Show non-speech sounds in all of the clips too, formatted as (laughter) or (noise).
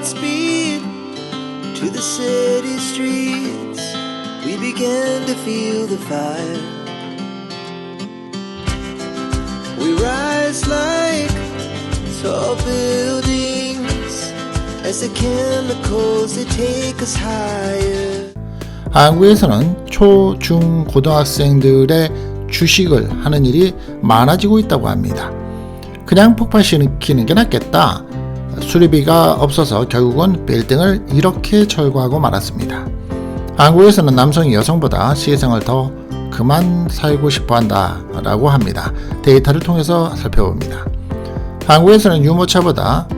Godspeed to the city streets. We began to feel the fire. We rise like tall buildings as the chemicals they take us higher. 한국에서는 초, 중, 고등학생들의 주식을 하는 일이 많아지고 있다고 합니다. 그냥 폭파시키는 게 낫겠다. 수리비가 없어서 결국은 빌딩을 이렇게 철거하고 말았습니다. 한국에서는 남성이 여성보다 세상을 더 그만 살고 싶어 한다 라고 합니다. 데이터를 통해서 살펴봅니다. 한국에서는 유모차보다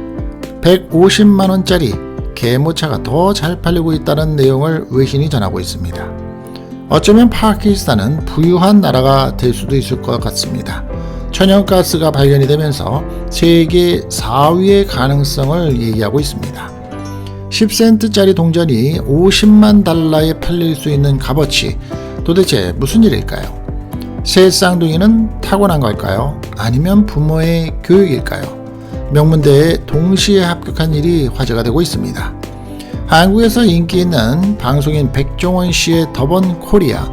150만원짜리 개모차가 더 잘 팔리고 있다는 내용을 외신이 전하고 있습니다. 어쩌면 파키스탄은 부유한 나라가 될 수도 있을 것 같습니다. 천연가스가 발견이 되면서 세계 4위의 가능성을 얘기하고 있습니다. 10센트짜리 동전이 50만 달러에 팔릴 수 있는 값어치 도대체 무슨 일일까요? 새 쌍둥이는 타고난 걸까요? 아니면 부모의 교육일까요? 명문대에 동시에 합격한 일이 화제가 되고 있습니다. 한국에서 인기 있는 방송인 백종원 씨의 더번 코리아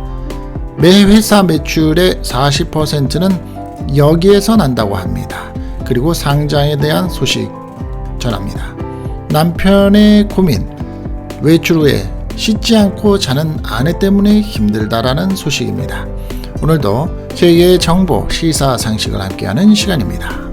매 회사 매출의 40%는 여기에서 난다고 합니다. 그리고 상장에 대한 소식 전합니다. 남편의 고민 외출 후에 씻지 않고 자는 아내 때문에 힘들다라는 소식입니다. 오늘도 세계의 정보 시사 상식을 함께하는 시간입니다.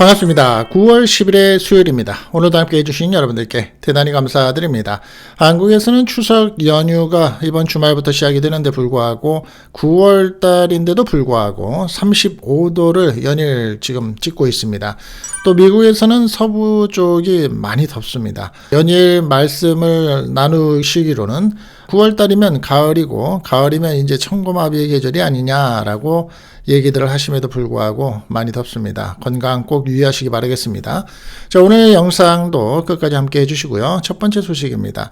반갑습니다. 9월 10일의 수요일입니다. 오늘도 함께 해주신 여러분들께 대단히 감사드립니다. 한국에서는 추석 연휴가 이번 주말부터 시작이 되는데 불구하고 9월 달인데도 불구하고 35도를 연일 지금 찍고 있습니다. 또 미국에서는 서부 쪽이 많이 덥습니다. 연일 말씀을 나누시기로는 9월 달이면 가을이고 가을이면 이제 청고마비의 계절이 아니냐라고 얘기들을 하심에도 불구하고 많이 덥습니다. 건강 꼭 유의하시기 바라겠습니다. 자, 오늘 영상도 끝까지 함께 해주시고요. 첫 번째 소식입니다.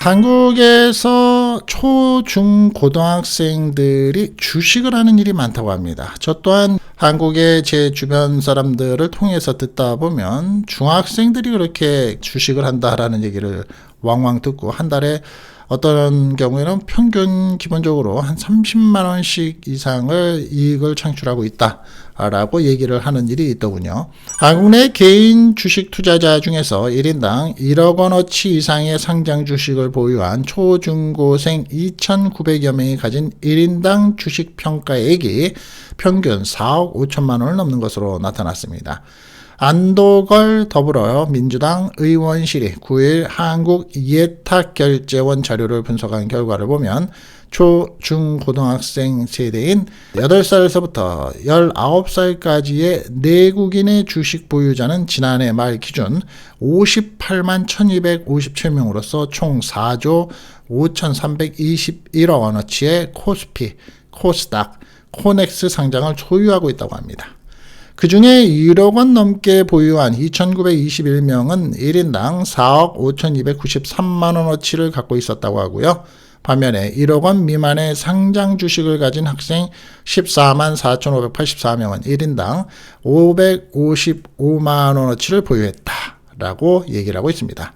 한국에서 초, 중, 고등학생들이 주식을 하는 일이 많다고 합니다. 저 또한 한국의 제 주변 사람들을 통해서 듣다 보면 중학생들이 그렇게 주식을 한다라는 얘기를 왕왕 듣고 한 달에 어떤 경우에는 평균 기본적으로 한 30만 원씩 이상을 이익을 창출하고 있다라고 얘기를 하는 일이 있더군요. 한국 내 개인 주식 투자자 중에서 1인당 1억 원어치 이상의 상장 주식을 보유한 초중고생 2,900여 명이 가진 1인당 주식 평가액이 평균 4억 5천만 원을 넘는 것으로 나타났습니다. 안도걸 더불어 민주당 의원실이 9일 한국 예탁결제원 자료를 분석한 결과를 보면 초, 중, 고등학생 세대인 8살에서부터 19살까지의 내국인의 주식 보유자는 지난해 말 기준 58만 1257명으로서 총 4조 5321억 원어치의 코스피, 코스닥, 코넥스 상장을 소유하고 있다고 합니다. 그 중에 1억 원 넘게 보유한 2,921명은 1인당 4억 5,293만 원어치를 갖고 있었다고 하고요. 반면에 1억 원 미만의 상장 주식을 가진 학생 14만 4,584명은 1인당 555만 원어치를 보유했다라고 얘기를 하고 있습니다.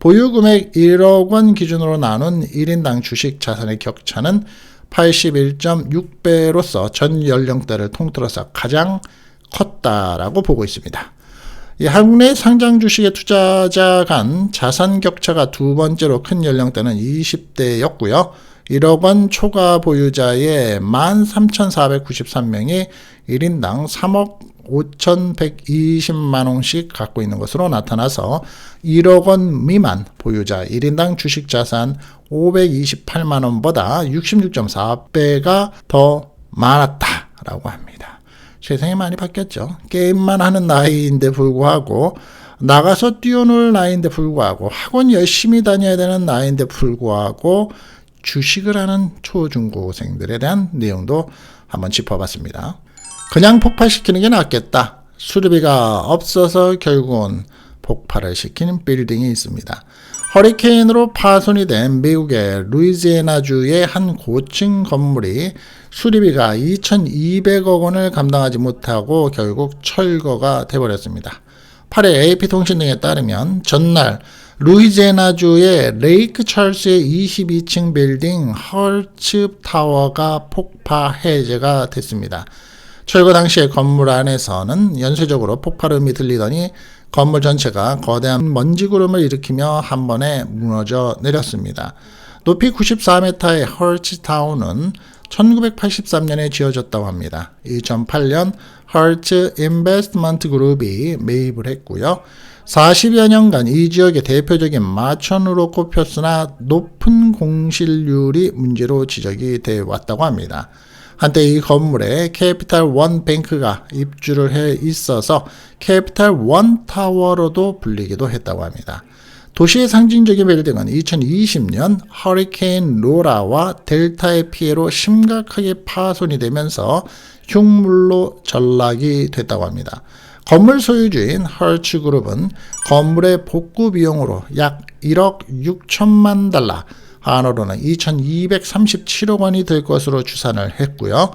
보유 금액 1억 원 기준으로 나눈 1인당 주식 자산의 격차는 81.6배로서 전 연령대를 통틀어서 가장 컸다라고 보고 있습니다. 이 한국 내 상장 주식의 투자자 간 자산 격차가 두 번째로 큰 연령대는 20대였고요. 1억 원 초과 보유자의 13,493명이 1인당 3억 5,120만 원씩 갖고 있는 것으로 나타나서 1억 원 미만 보유자 1인당 주식 자산 528만 원보다 66.4배가 더 많았다라고 합니다. 세상이 많이 바뀌었죠. 게임만 하는 나이인데 불구하고 나가서 뛰어놀 나이인데 불구하고 학원 열심히 다녀야 되는 나이인데 불구하고 주식을 하는 초중고생들에 대한 내용도 한번 짚어봤습니다. 그냥 폭발시키는 게 낫겠다. 수리비가 없어서 결국은 폭발을 시키는 빌딩이 있습니다. 허리케인으로 파손이 된 미국의 루이지애나주의 한 고층 건물이 수리비가 2,200억 원을 감당하지 못하고 결국 철거가 돼버렸습니다. 8회 AP통신 등에 따르면 전날 루이제나주의 레이크 찰스의 22층 빌딩 헐츠 타워가 폭파 해제가 됐습니다. 철거 당시에 건물 안에서는 연쇄적으로 폭발음이 들리더니 건물 전체가 거대한 먼지 구름을 일으키며 한 번에 무너져 내렸습니다. 높이 94m의 헐츠타운은 1983년에 지어졌다고 합니다. 2008년 헐츠 인베스트먼트 그룹이 매입을 했고요. 40여 년간 이 지역의 대표적인 마천으로 꼽혔으나 높은 공실률이 문제로 지적이 돼 왔다고 합니다. 한때 이 건물에 캐피탈 원 뱅크가 입주를 해 있어서 캐피탈 원 타워로도 불리기도 했다고 합니다. 도시의 상징적인 빌딩은 2020년 허리케인 로라와 델타의 피해로 심각하게 파손이 되면서 흉물로 전락이 됐다고 합니다. 건물 소유주인 헐츠 그룹은 건물의 복구 비용으로 약 1억 6천만 달러, 한어로는 2,237억 원이 될 것으로 추산을 했고요.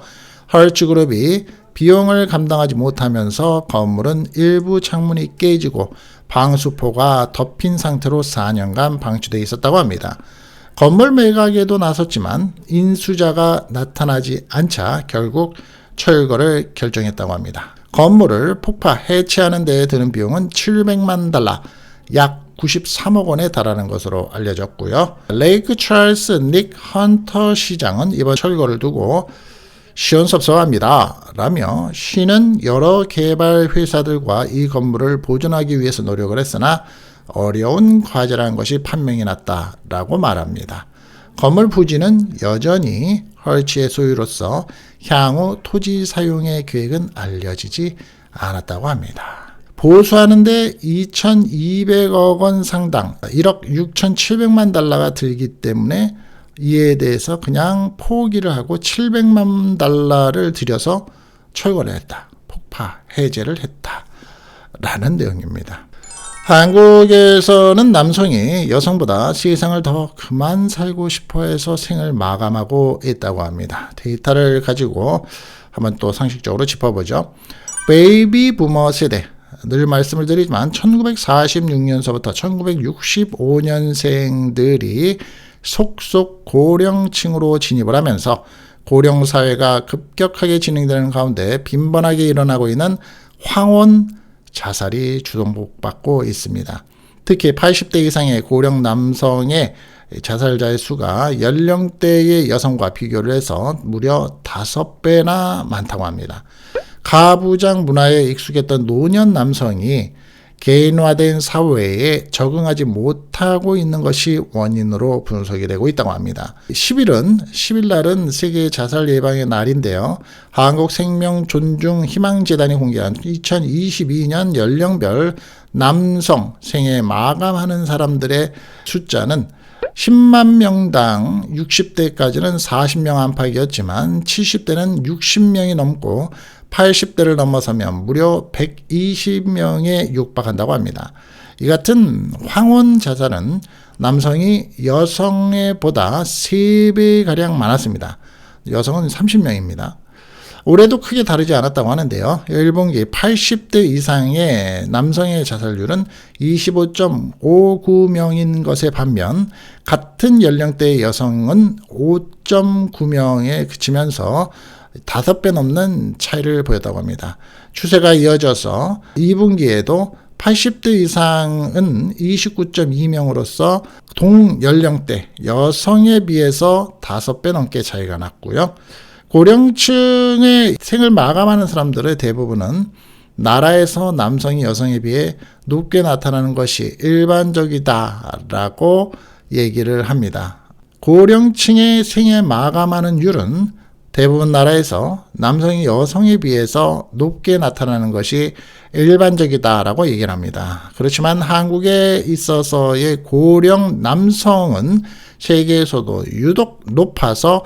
헐츠 그룹이 비용을 감당하지 못하면서 건물은 일부 창문이 깨지고 방수포가 덮인 상태로 4년간 방치되어 있었다고 합니다. 건물 매각에도 나섰지만 인수자가 나타나지 않자 결국 철거를 결정했다고 합니다. 건물을 폭파 해체하는 데 드는 비용은 700만 달러, 약 93억 원에 달하는 것으로 알려졌고요. 레이크 찰스 닉 헌터 시장은 이번 철거를 두고 시원섭섭합니다. 라며 시는 여러 개발 회사들과 이 건물을 보존하기 위해서 노력을 했으나 어려운 과제라는 것이 판명이 났다 라고 말합니다. 건물 부지는 여전히 헐치의 소유로서 향후 토지 사용의 계획은 알려지지 않았다고 합니다. 보수하는데 2,200억 원 상당, 1억 6,700만 달러가 들기 때문에 이에 대해서 그냥 포기를 하고 700만 달러를 들여서 철거를 했다. 폭파, 해제를 했다. 라는 내용입니다. 한국에서는 남성이 여성보다 세상을 더 그만 살고 싶어 해서 생을 마감하고 있다고 합니다. 데이터를 가지고 한번 또 상식적으로 짚어보죠. 베이비 부머 세대. 늘 말씀을 드리지만 1946년서부터 1965년생들이 속속 고령층으로 진입을 하면서 고령 사회가 급격하게 진행되는 가운데 빈번하게 일어나고 있는 황혼 자살이 주목받고 있습니다. 특히 80대 이상의 고령 남성의 자살자의 수가 연령대의 여성과 비교를 해서 무려 5배나 많다고 합니다. 가부장 문화에 익숙했던 노년 남성이 개인화된 사회에 적응하지 못하고 있는 것이 원인으로 분석이 되고 있다고 합니다. 10일은 10일 날은 세계 자살 예방의 날인데요. 한국 생명 존중 희망 재단이 공개한 2022년 연령별 남성 생애 마감하는 사람들의 숫자는 10만 명당 60대까지는 40명 안팎이었지만 70대는 60명이 넘고 80대를 넘어서면 무려 120명에 육박한다고 합니다. 이 같은 황혼 자살은 남성이 여성에 보다 3배가량 많았습니다. 여성은 30명입니다. 올해도 크게 다르지 않았다고 하는데요. 일본기 80대 이상의 남성의 자살률은 25.59명인 것에 반면 같은 연령대의 여성은 5.9명에 그치면서 다섯 배 넘는 차이를 보였다고 합니다. 추세가 이어져서 2분기에도 80대 이상은 29.2명으로서 동연령대 여성에 비해서 5배 넘게 차이가 났고요. 고령층의 생을 마감하는 사람들의 대부분은 나라에서 남성이 여성에 비해 높게 나타나는 것이 일반적이다라고 얘기를 합니다. 고령층의 생에 마감하는 율은 대부분 나라에서 남성이 여성에 비해서 높게 나타나는 것이 일반적이다라고 얘기를 합니다. 그렇지만 한국에 있어서의 고령 남성은 세계에서도 유독 높아서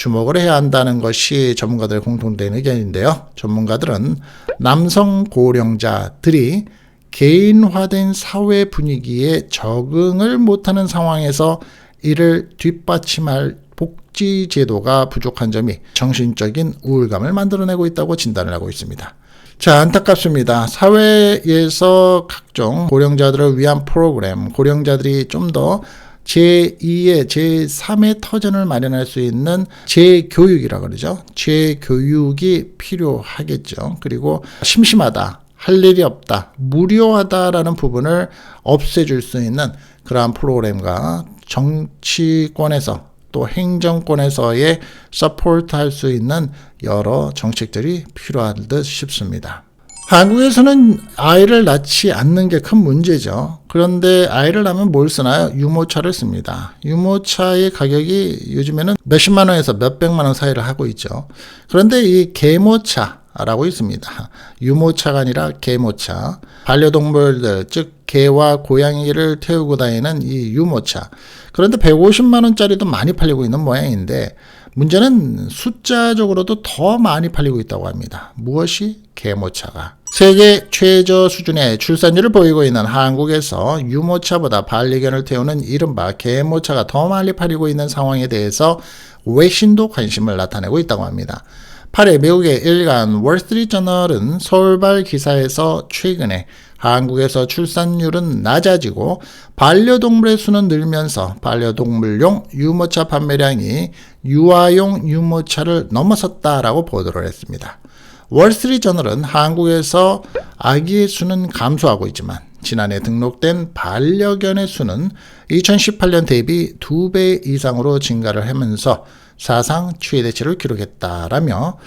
주목을 해야 한다는 것이 전문가들의 공통된 의견인데요. 전문가들은 남성 고령자들이 개인화된 사회 분위기에 적응을 못하는 상황에서 이를 뒷받침할 복지 제도가 부족한 점이 정신적인 우울감을 만들어내고 있다고 진단을 하고 있습니다. 자, 안타깝습니다. 사회에서 각종 고령자들을 위한 프로그램, 고령자들이 좀더 제2의, 제3의 터전을 마련할 수 있는 재교육이라 그러죠. 재교육이 필요하겠죠. 그리고 심심하다, 할 일이 없다, 무료하다라는 부분을 없애줄 수 있는 그러한 프로그램과 정치권에서 또 행정권에서의 서포트 할 수 있는 여러 정책들이 필요한 듯 싶습니다. 한국에서는 아이를 낳지 않는 게 큰 문제죠. 그런데 아이를 낳으면 뭘 쓰나요? 유모차를 씁니다. 유모차의 가격이 요즘에는 몇십만 원에서 몇백만 원 사이를 하고 있죠. 그런데 이 개모차, 라고 있습니다. 유모차가 아니라 개모차. 반려동물들, 즉, 개와 고양이를 태우고 다니는 이 유모차. 그런데 150만 원짜리도 많이 팔리고 있는 모양인데, 문제는 숫자적으로도 더 많이 팔리고 있다고 합니다. 무엇이? 개모차가. 세계 최저 수준의 출산율을 보이고 있는 한국에서 유모차보다 반려견을 태우는 이른바 개모차가 더 많이 팔리고 있는 상황에 대해서 외신도 관심을 나타내고 있다고 합니다. 8일 미국의 일간 월스트리트저널은 서울발 기사에서 최근에 한국에서 출산율은 낮아지고 반려동물의 수는 늘면서 반려동물용 유모차 판매량이 유아용 유모차를 넘어섰다라고 보도를 했습니다. 월스트리트저널은 한국에서 아기의 수는 감소하고 있지만 지난해 등록된 반려견의 수는 2018년 대비 2배 이상으로 증가를 하면서 사상 최대치를 기록했다라며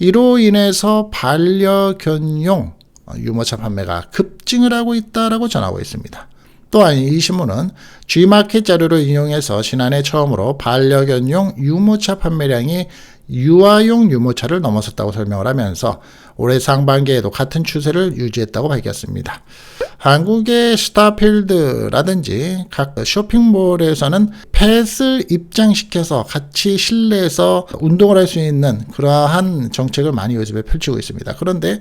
이로 인해서 반려견용 유모차 판매가 급증을 하고 있다라고 전하고 있습니다. 또한 이 신문은 G마켓 자료를 인용해서 지난해 처음으로 반려견용 유모차 판매량이 유아용 유모차를 넘어섰다고 설명을 하면서 올해 상반기에도 같은 추세를 유지했다고 밝혔습니다. 한국의 스타필드라든지 각 쇼핑몰에서는 펫을 입장시켜서 같이 실내에서 운동을 할 수 있는 그러한 정책을 많이 요즘에 펼치고 있습니다. 그런데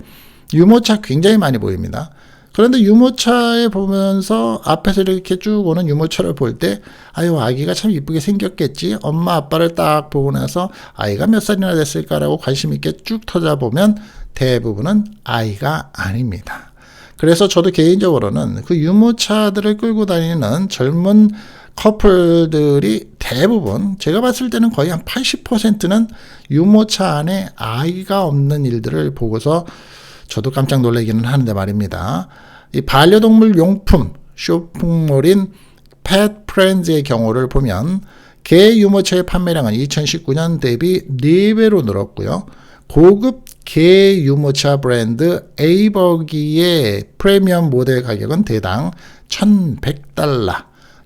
유모차 굉장히 많이 보입니다. 그런데 유모차에 보면서 앞에서 이렇게 쭉 오는 유모차를 볼 때, 아유, 아기가 참 이쁘게 생겼겠지. 엄마, 아빠를 딱 보고 나서 아이가 몇 살이나 됐을까라고 관심 있게 쭉 터져보면 대부분은 아이가 아닙니다. 그래서 저도 개인적으로는 그 유모차들을 끌고 다니는 젊은 커플들이 대부분 제가 봤을 때는 거의 한 80%는 유모차 안에 아이가 없는 일들을 보고서 저도 깜짝 놀라기는 하는데 말입니다. 이 반려동물 용품 쇼핑몰인 펫 프렌즈의 경우를 보면 개 유모차의 판매량은 2019년 대비 4배로 늘었고요. 고급 개 유모차 브랜드 에이버기의 프리미엄 모델 가격은 대당 1,100달러,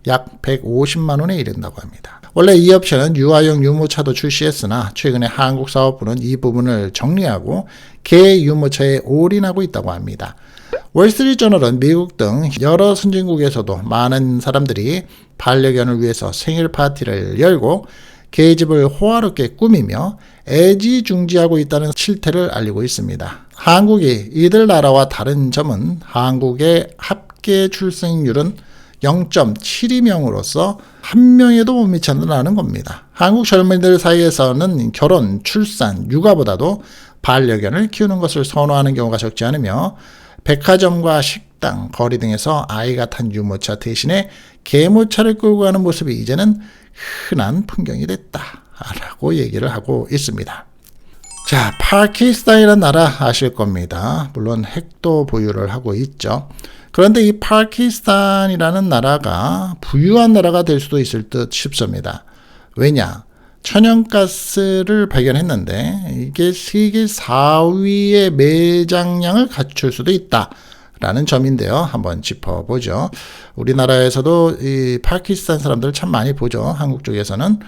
약 150만 원에 이른다고 합니다. 원래 이 업체는 유아용 유모차도 출시했으나 최근에 한국 사업부는 이 부분을 정리하고 개 유모차에 올인하고 있다고 합니다. 월스트리트저널은 미국 등 여러 선진국에서도 많은 사람들이 반려견을 위해서 생일 파티를 열고 개집을 호화롭게 꾸미며 애지중지하고 있다는 실태를 알리고 있습니다. 한국이 이들 나라와 다른 점은 한국의 합계 출생률은 0.72명으로서 한 명에도 못 미친다는 겁니다. 한국 젊은이들 사이에서는 결혼, 출산, 육아보다도 반려견을 키우는 것을 선호하는 경우가 적지 않으며 백화점과 식당, 거리 등에서 아이가 탄 유모차 대신에 개모차를 끌고 가는 모습이 이제는 흔한 풍경이 됐다라고 얘기를 하고 있습니다. 자, 파키스탄이라는 나라 아실 겁니다. 물론 핵도 보유를 하고 있죠. 그런데 이 파키스탄이라는 나라가 부유한 나라가 될 수도 있을 듯 싶습니다. 왜냐? 천연가스를 발견했는데 이게 세계 4위의 매장량을 갖출 수도 있다. 라는 점인데요. 한번 짚어보죠. 우리나라에서도 이 파키스탄 사람들 참 많이 보죠. 한국 쪽에서는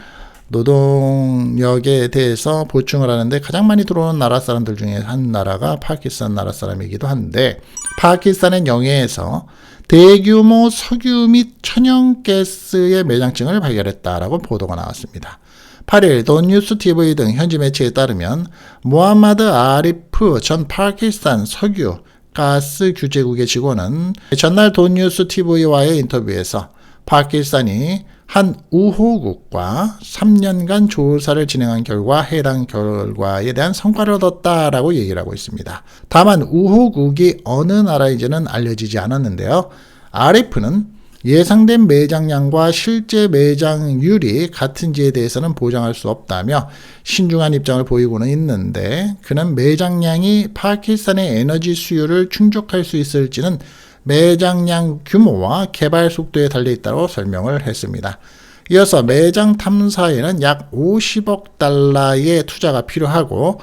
노동력에 대해서 보충을 하는데 가장 많이 들어오는 나라 사람들 중에 한 나라가 파키스탄 나라 사람이기도 한데 파키스탄의 영해에서 대규모 석유 및 천연가스의 매장증을 발견했다라고 보도가 나왔습니다. 8일 돈뉴스 TV 등 현지 매체에 따르면 모하마드 아리프 전 파키스탄 석유 가스 규제국의 직원은 전날 돈뉴스 TV와의 인터뷰에서 파키스탄이 한 우호국과 3년간 조사를 진행한 결과 해당 결과에 대한 성과를 얻었다라고 얘기를 하고 있습니다. 다만 우호국이 어느 나라인지는 알려지지 않았는데요. RF는 예상된 매장량과 실제 매장률이 같은지에 대해서는 보장할 수 없다며 신중한 입장을 보이고는 있는데 그는 매장량이 파키스탄의 에너지 수요를 충족할 수 있을지는 매장량 규모와 개발 속도에 달려 있다고 설명을 했습니다. 이어서 매장 탐사에는 약 50억 달러의 투자가 필요하고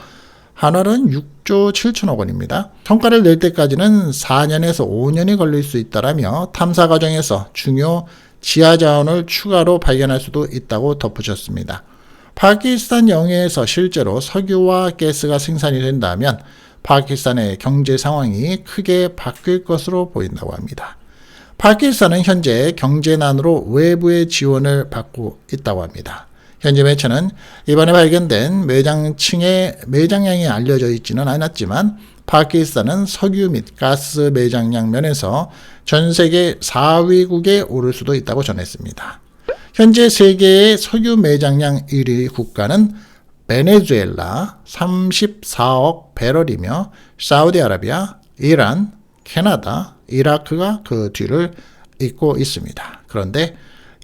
한화는 6조 7천억 원입니다. 성과를 낼 때까지는 4년에서 5년이 걸릴 수 있다라며 탐사 과정에서 중요 지하 자원을 추가로 발견할 수도 있다고 덧붙였습니다. 파키스탄 영해에서 실제로 석유와 가스가 생산이 된다면 파키스탄의 경제 상황이 크게 바뀔 것으로 보인다고 합니다. 파키스탄은 현재 경제난으로 외부의 지원을 받고 있다고 합니다. 현재 매체는 이번에 발견된 매장층의 매장량이 알려져 있지는 않았지만 파키스탄은 석유 및 가스 매장량 면에서 전 세계 4위국에 오를 수도 있다고 전했습니다. 현재 세계의 석유 매장량 1위 국가는 베네수엘라 34억 배럴이며 사우디아라비아, 이란, 캐나다, 이라크가 그 뒤를 잇고 있습니다. 그런데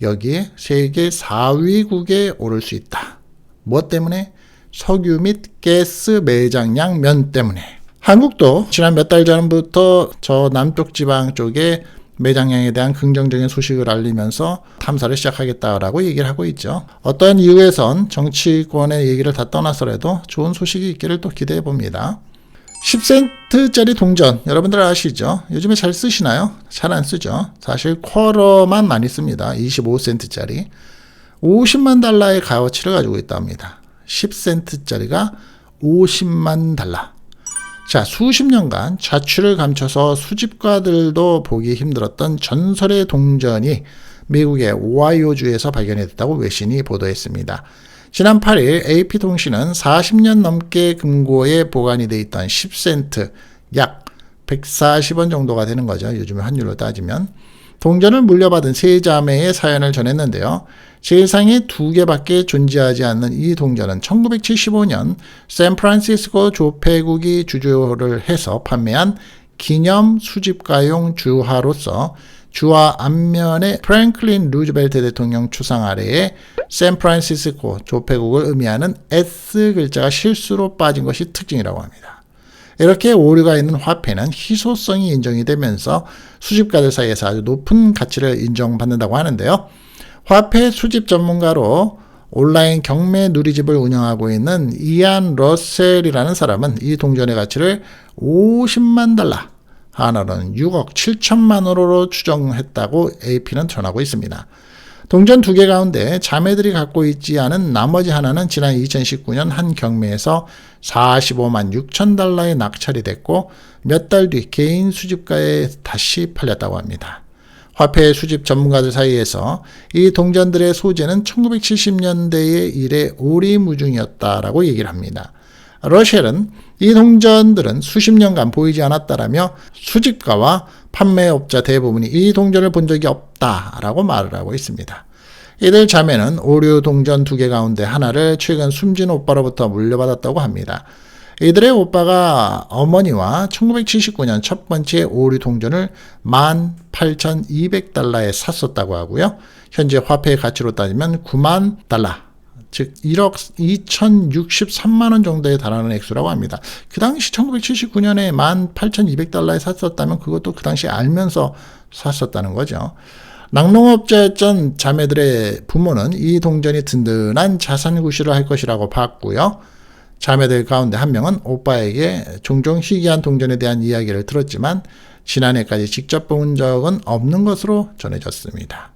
여기에 세계 4위국에 오를 수 있다. 무엇 때문에? 석유 및 가스 매장량 면 때문에. 한국도 지난 몇 달 전부터 저 남쪽 지방 쪽에 매장량에 대한 긍정적인 소식을 알리면서 탐사를 시작하겠다라고 얘기를 하고 있죠. 어떠한 이유에선 정치권의 얘기를 다 떠나서라도 좋은 소식이 있기를 또 기대해 봅니다. 10센트짜리 동전 여러분들 아시죠? 요즘에 잘 쓰시나요? 잘 안 쓰죠. 사실 쿼러만 많이 씁니다. 25센트짜리 50만 달러의 가치를 가지고 있답니다. 10센트짜리가 50만 달러. 자, 수십 년간 자취를 감춰서 수집가들도 보기 힘들었던 전설의 동전이 미국의 오하이오주에서 발견이 됐다고 외신이 보도했습니다. 지난 8일 AP통신은 40년 넘게 금고에 보관이 돼 있던 10센트 약 140원 정도가 되는 거죠. 요즘 환율로 따지면. 동전을 물려받은 세 자매의 사연을 전했는데요. 세상에 두 개밖에 존재하지 않는 이 동전은 1975년 샌프란시스코 조폐국이 주조를 해서 판매한 기념 수집가용 주화로서 주화 앞면에 프랭클린 루즈벨트 대통령 추상 아래에 샌프란시스코 조폐국을 의미하는 S 글자가 실수로 빠진 것이 특징이라고 합니다. 이렇게 오류가 있는 화폐는 희소성이 인정이 되면서 수집가들 사이에서 아주 높은 가치를 인정받는다고 하는데요. 화폐 수집 전문가로 온라인 경매 누리집을 운영하고 있는 이안 러셀이라는 사람은 이 동전의 가치를 50만 달러, 하나로는 6억 7천만 원으로 추정했다고 AP는 전하고 있습니다. 동전 두 개 가운데 자매들이 갖고 있지 않은 나머지 하나는 지난 2019년 한 경매에서 45만 6천 달러에 낙찰이 됐고 몇 달 뒤 개인 수집가에 다시 팔렸다고 합니다. 화폐 수집 전문가들 사이에서 이 동전들의 소재는 1970년대의 일의 오리무중이었다라고 얘기를 합니다. 러셀은 이 동전들은 수십 년간 보이지 않았다라며 수집가와 판매업자 대부분이 이 동전을 본 적이 없다라고 말을 하고 있습니다. 이들 자매는 오류 동전 두 개 가운데 하나를 최근 숨진 오빠로부터 물려받았다고 합니다. 이들의 오빠가 어머니와 1979년 첫 번째 오류 동전을 18,200달러에 샀었다고 하고요. 현재 화폐의 가치로 따지면 9만 달러, 즉 1억 2,063만 원 정도에 달하는 액수라고 합니다. 그 당시 1979년에 18,200달러에 샀었다면 그것도 그 당시 알면서 샀었다는 거죠. 낙농업자였던 자매들의 부모는 이 동전이 든든한 자산 구실을 할 것이라고 봤고요. 자매들 가운데 한 명은 오빠에게 종종 희귀한 동전에 대한 이야기를 들었지만 지난해까지 직접 본 적은 없는 것으로 전해졌습니다.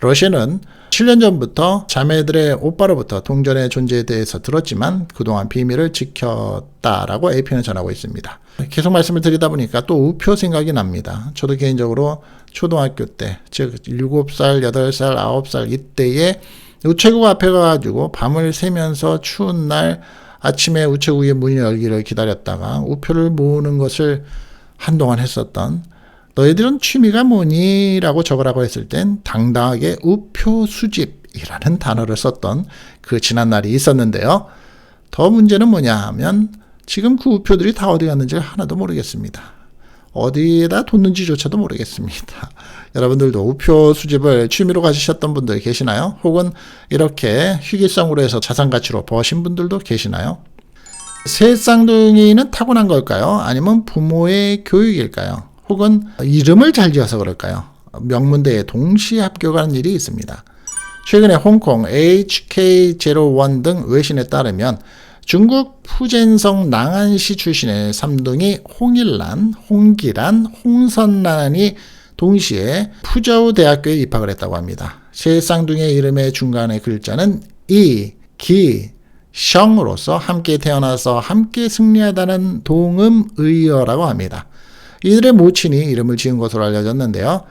러시아는 7년 전부터 자매들의 오빠로부터 동전의 존재에 대해서 들었지만 그동안 비밀을 지켰다라고 AP는 전하고 있습니다. 계속 말씀을 드리다 보니까 또 우표 생각이 납니다. 저도 개인적으로 초등학교 때, 즉 7살, 8살, 9살 이때에 우체국 앞에 가가지고 밤을 새면서 추운 날 아침에 우체국의 문이 열기를 기다렸다가 우표를 모으는 것을 한동안 했었던 너희들은 취미가 뭐니? 라고 적으라고 했을 땐 당당하게 우표 수집이라는 단어를 썼던 그 지난 날이 있었는데요. 더 문제는 뭐냐 하면 지금 그 우표들이 다 어디 갔는지 하나도 모르겠습니다. 어디에다 뒀는지조차도 모르겠습니다. (laughs) 여러분들도 우표 수집을 취미로 가지셨던 분들 계시나요? 혹은 이렇게 희귀성으로 해서 자산 가치로 버신 분들도 계시나요? 새 쌍둥이는 타고난 걸까요? 아니면 부모의 교육일까요? 혹은 이름을 잘 지어서 그럴까요? 명문대에 동시에 합격하는 일이 있습니다. 최근에 홍콩 HK01 등 외신에 따르면 중국 푸젠성 낭안시 출신의 삼둥이 홍일란, 홍기란, 홍선란이 동시에 푸저우 대학교에 입학을 했다고 합니다. 세 쌍둥이의 이름의 중간의 글자는 이, 기, 성으로서 함께 태어나서 함께 승리하다는 동음의어라고 합니다. 이들의 모친이 이름을 지은 것으로 알려졌는데요.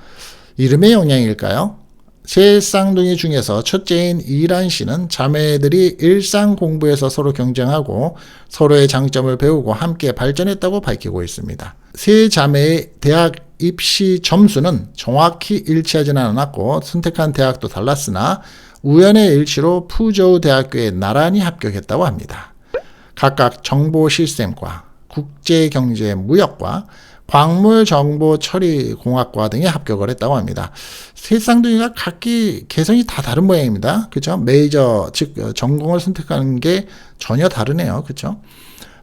이름의 영향일까요? 세 쌍둥이 중에서 첫째인 이란 씨는 자매들이 일상 공부에서 서로 경쟁하고 서로의 장점을 배우고 함께 발전했다고 밝히고 있습니다. 세 자매의 대학 입시 점수는 정확히 일치하지는 않았고 선택한 대학도 달랐으나 우연의 일치로 푸저우 대학교에 나란히 합격했다고 합니다. 각각 정보 시스템과 국제 경제 무역과 광물 정보 처리 공학과 등에 합격을 했다고 합니다. 세 쌍둥이가 각기 개성이 다 다른 모양입니다. 그렇죠? 메이저 즉 전공을 선택하는 게 전혀 다르네요. 그렇죠?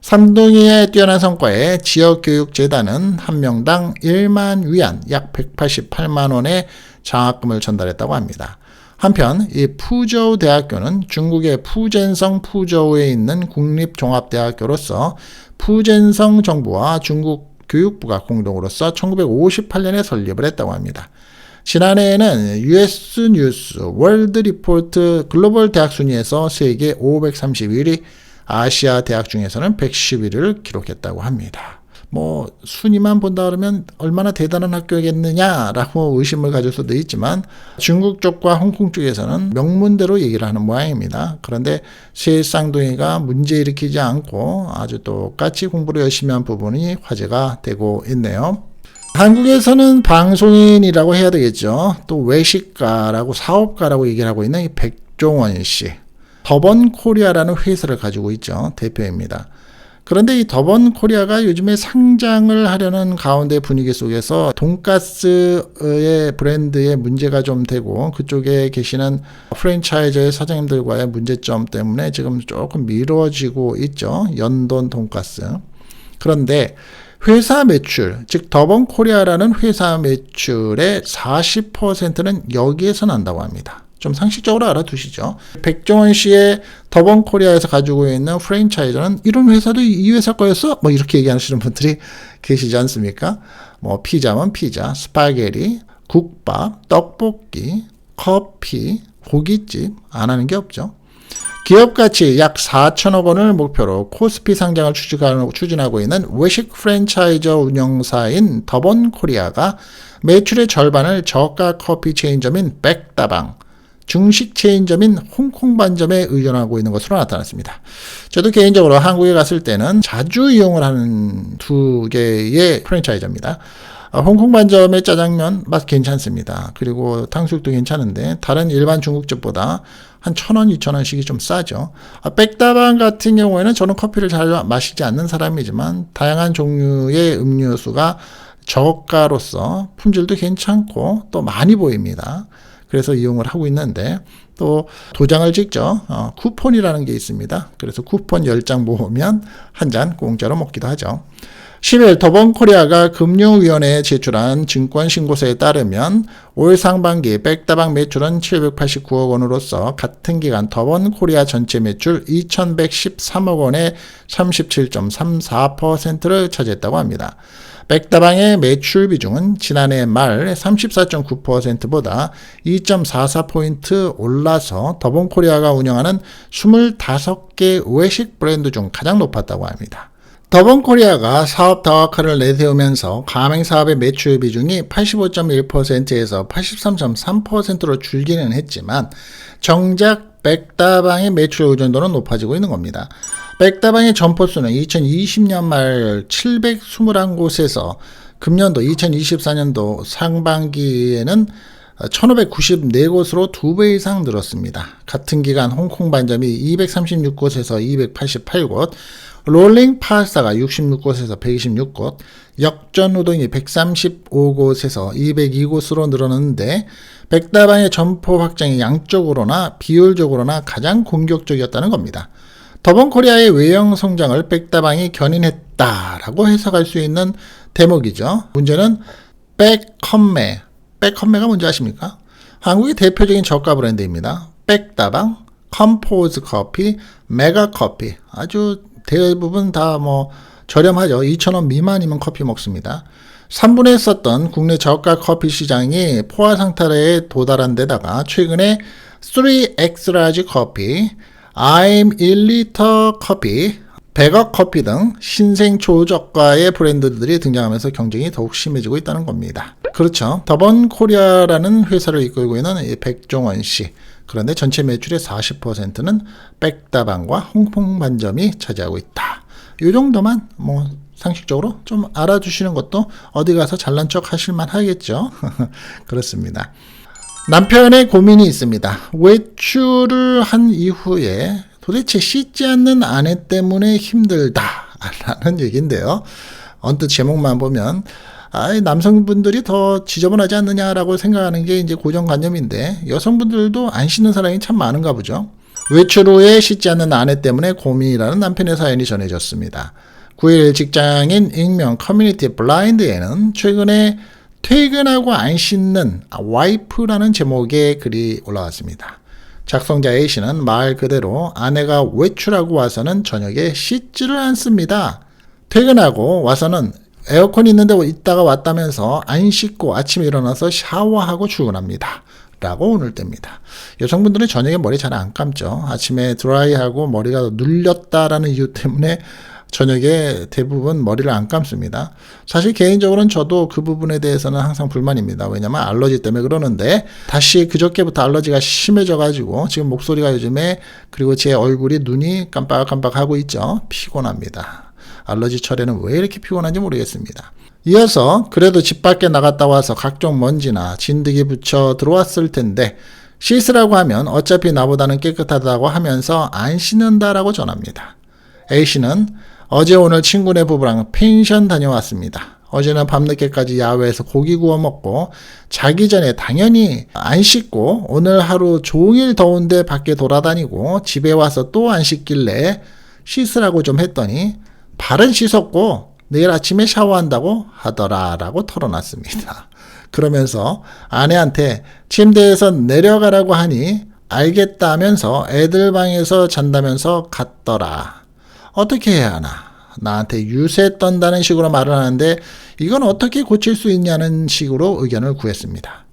삼둥이의 뛰어난 성과에 지역교육재단은 한 명당 1만 위안 약 188만 원의 장학금을 전달했다고 합니다. 한편 이 푸저우 대학교는 중국의 푸젠성 푸저우에 있는 국립종합대학교로서 푸젠성 정부와 중국 교육부가 공동으로서 1958년에 설립을 했다고 합니다. 지난해에는 US 뉴스 월드 리포트 글로벌 대학 순위에서 세계 531위, 아시아 대학 중에서는 111위를 기록했다고 합니다. 뭐 순위만 본다 그러면 얼마나 대단한 학교겠느냐라고 의심을 가질 수도 있지만 중국 쪽과 홍콩 쪽에서는 명문대로 얘기를 하는 모양입니다. 그런데 세 쌍둥이가 문제 일으키지 않고 아주 똑같이 공부를 열심히 한 부분이 화제가 되고 있네요. 한국에서는 방송인이라고 해야 되겠죠. 또 외식가라고 사업가라고 얘기를 하고 있는 이 백종원 씨. 더번 코리아라는 회사를 가지고 있죠. 대표입니다. 그런데 이 더번 코리아가 요즘에 상장을 하려는 가운데 분위기 속에서 돈가스의 브랜드에 문제가 좀 되고 그쪽에 계시는 프랜차이즈의 사장님들과의 문제점 때문에 지금 조금 미뤄지고 있죠. 연돈 돈가스. 그런데 회사 매출, 즉 더번 코리아라는 회사 매출의 40%는 여기에서 난다고 합니다. 좀 상식적으로 알아두시죠. 백종원 씨의 더번 코리아에서 가지고 있는 프랜차이즈는 이런 회사도 이 회사 거였어? 뭐 이렇게 얘기하시는 분들이 계시지 않습니까? 뭐 피자면 피자, 스파게티, 국밥, 떡볶이, 커피, 고깃집 안 하는 게 없죠. 기업 가치 약 4천억 원을 목표로 코스피 상장을 추진하고 있는 외식 프랜차이즈 운영사인 더번 코리아가 매출의 절반을 저가 커피 체인점인 백다방, 중식 체인점인 홍콩 반점에 의존하고 있는 것으로 나타났습니다. 저도 개인적으로 한국에 갔을 때는 자주 이용을 하는 두 개의 프랜차이즈입니다. 어, 홍콩 반점의 짜장면 맛 괜찮습니다. 그리고 탕수육도 괜찮은데 다른 일반 중국집보다 한 천 원, 이천 원씩이 좀 싸죠. 아, 백다방 같은 경우에는 저는 커피를 잘 마시지 않는 사람이지만 다양한 종류의 음료수가 저가로서 품질도 괜찮고 또 많이 보입니다. 그래서 이용을 하고 있는데 또 도장을 찍죠. 어, 쿠폰이라는 게 있습니다. 그래서 쿠폰 10장 모으면 한 잔 공짜로 먹기도 하죠. 10일 더번코리아가 금융위원회에 제출한 증권신고서에 따르면 올 상반기 백다방 매출은 789억 원으로서 같은 기간 더번코리아 전체 매출 2113억 원의 37.34%를 차지했다고 합니다. 백다방의 매출 비중은 지난해 말 34.9%보다 2.44포인트 올라서 더본코리아가 운영하는 25개 외식 브랜드 중 가장 높았다고 합니다. 더본코리아가 사업 다각화를 내세우면서 가맹 사업의 매출 비중이 85.1%에서 83.3%로 줄기는 했지만 정작 백다방의 매출 의존도는 높아지고 있는 겁니다. 백다방의 점포수는 2020년 말 721곳에서 금년도 2024년도 상반기에는 1594곳으로 두배 이상 늘었습니다. 같은 기간 홍콩 반점이 236곳에서 288곳, 롤링 파스타가 66곳에서 126곳, 역전 노동이 135곳에서 202곳으로 늘었는데 백다방의 점포 확장이 양쪽으로나 비율적으로나 가장 공격적이었다는 겁니다. 더번 코리아의 외형 성장을 백다방이 견인했다라고 해석할 수 있는 대목이죠. 문제는 백컴매. 백컴매가 뭔지 아십니까? 한국의 대표적인 저가 브랜드입니다. 백다방, 컴포즈 커피, 메가 커피. 아주 대부분 다 뭐 저렴하죠. 2,000원 미만이면 커피 먹습니다. 3분에 썼던 국내 저가 커피 시장이 포화 상태에 도달한 데다가 최근에 3X 라지 커피, I'm 1리터 커피, 백억 커피 등 신생 초저가의 브랜드들이 등장하면서 경쟁이 더욱 심해지고 있다는 겁니다. 그렇죠. 더번 코리아라는 회사를 이끌고 있는 백종원 씨. 그런데 전체 매출의 40%는 백다방과 홍콩 반점이 차지하고 있다. 이 정도만 뭐 상식적으로 좀 알아주시는 것도 어디 가서 잘난 척 하실만 하겠죠. (laughs) 그렇습니다. 남편의 고민이 있습니다. 외출을 한 이후에 도대체 씻지 않는 아내 때문에 힘들다. 라는 얘기인데요. 언뜻 제목만 보면, 아, 남성분들이 더 지저분하지 않느냐라고 생각하는 게 이제 고정관념인데, 여성분들도 안 씻는 사람이 참 많은가 보죠. 외출 후에 씻지 않는 아내 때문에 고민이라는 남편의 사연이 전해졌습니다. 9일 직장인 익명 커뮤니티 블라인드에는 최근에 퇴근하고 안 씻는 와이프라는 제목의 글이 올라왔습니다. 작성자 A씨는 말 그대로 아내가 외출하고 와서는 저녁에 씻지를 않습니다. 퇴근하고 와서는 에어컨 있는데 있다가 왔다면서 안 씻고 아침에 일어나서 샤워하고 출근합니다. 라고 오늘 때입니다. 여성분들은 저녁에 머리 잘 안 감죠. 아침에 드라이하고 머리가 눌렸다라는 이유 때문에 저녁에 대부분 머리를 안 감습니다. 사실 개인적으로는 저도 그 부분에 대해서는 항상 불만입니다. 왜냐면 알러지 때문에 그러는데 다시 그저께부터 알러지가 심해져 가지고 지금 목소리가 요즘에 그리고 제 얼굴이 눈이 깜빡깜빡 하고 있죠. 피곤합니다. 알러지 철에는 왜 이렇게 피곤한지 모르겠습니다. 이어서 그래도 집 밖에 나갔다 와서 각종 먼지나 진드기 붙여 들어왔을 텐데 씻으라고 하면 어차피 나보다는 깨끗하다고 하면서 안 씻는다라고 전합니다. A씨는 어제 오늘 친구네 부부랑 펜션 다녀왔습니다. 어제는 밤늦게까지 야외에서 고기 구워 먹고 자기 전에 당연히 안 씻고 오늘 하루 종일 더운데 밖에 돌아다니고 집에 와서 또 안 씻길래 씻으라고 좀 했더니 발은 씻었고 내일 아침에 샤워한다고 하더라라고 털어놨습니다. (laughs) 그러면서 아내한테 침대에서 내려가라고 하니 알겠다면서 애들 방에서 잔다면서 갔더라. 어떻게 해야 하나? 나한테 유세 떤다는 식으로 말을 하는데 이건 어떻게 고칠 수 있냐는 식으로 의견을 구했습니다.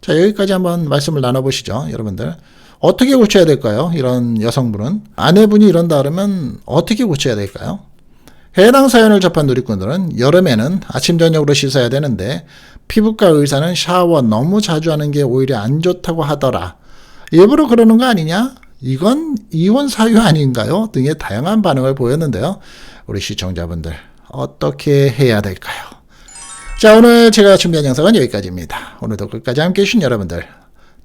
자, 여기까지 한번 말씀을 나눠보시죠, 여러분들. 어떻게 고쳐야 될까요? 이런 여성분은. 아내분이 이런다 그러면 어떻게 고쳐야 될까요? 해당 사연을 접한 누리꾼들은 여름에는 아침 저녁으로 씻어야 되는데 피부과 의사는 샤워 너무 자주 하는 게 오히려 안 좋다고 하더라. 일부러 그러는 거 아니냐? 이건 이혼 사유 아닌가요? 등의 다양한 반응을 보였는데요. 우리 시청자분들 어떻게 해야 될까요? 자 오늘 제가 준비한 영상은 여기까지입니다. 오늘도 끝까지 함께 해주신 여러분들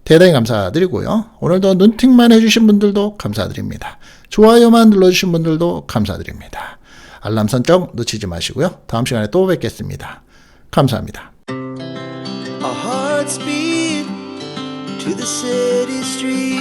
대단히 감사드리고요. 오늘도 눈팅만 해주신 분들도 감사드립니다. 좋아요만 눌러주신 분들도 감사드립니다. 알람 설정 놓치지 마시고요. 다음 시간에 또 뵙겠습니다. 감사합니다. To the city streets.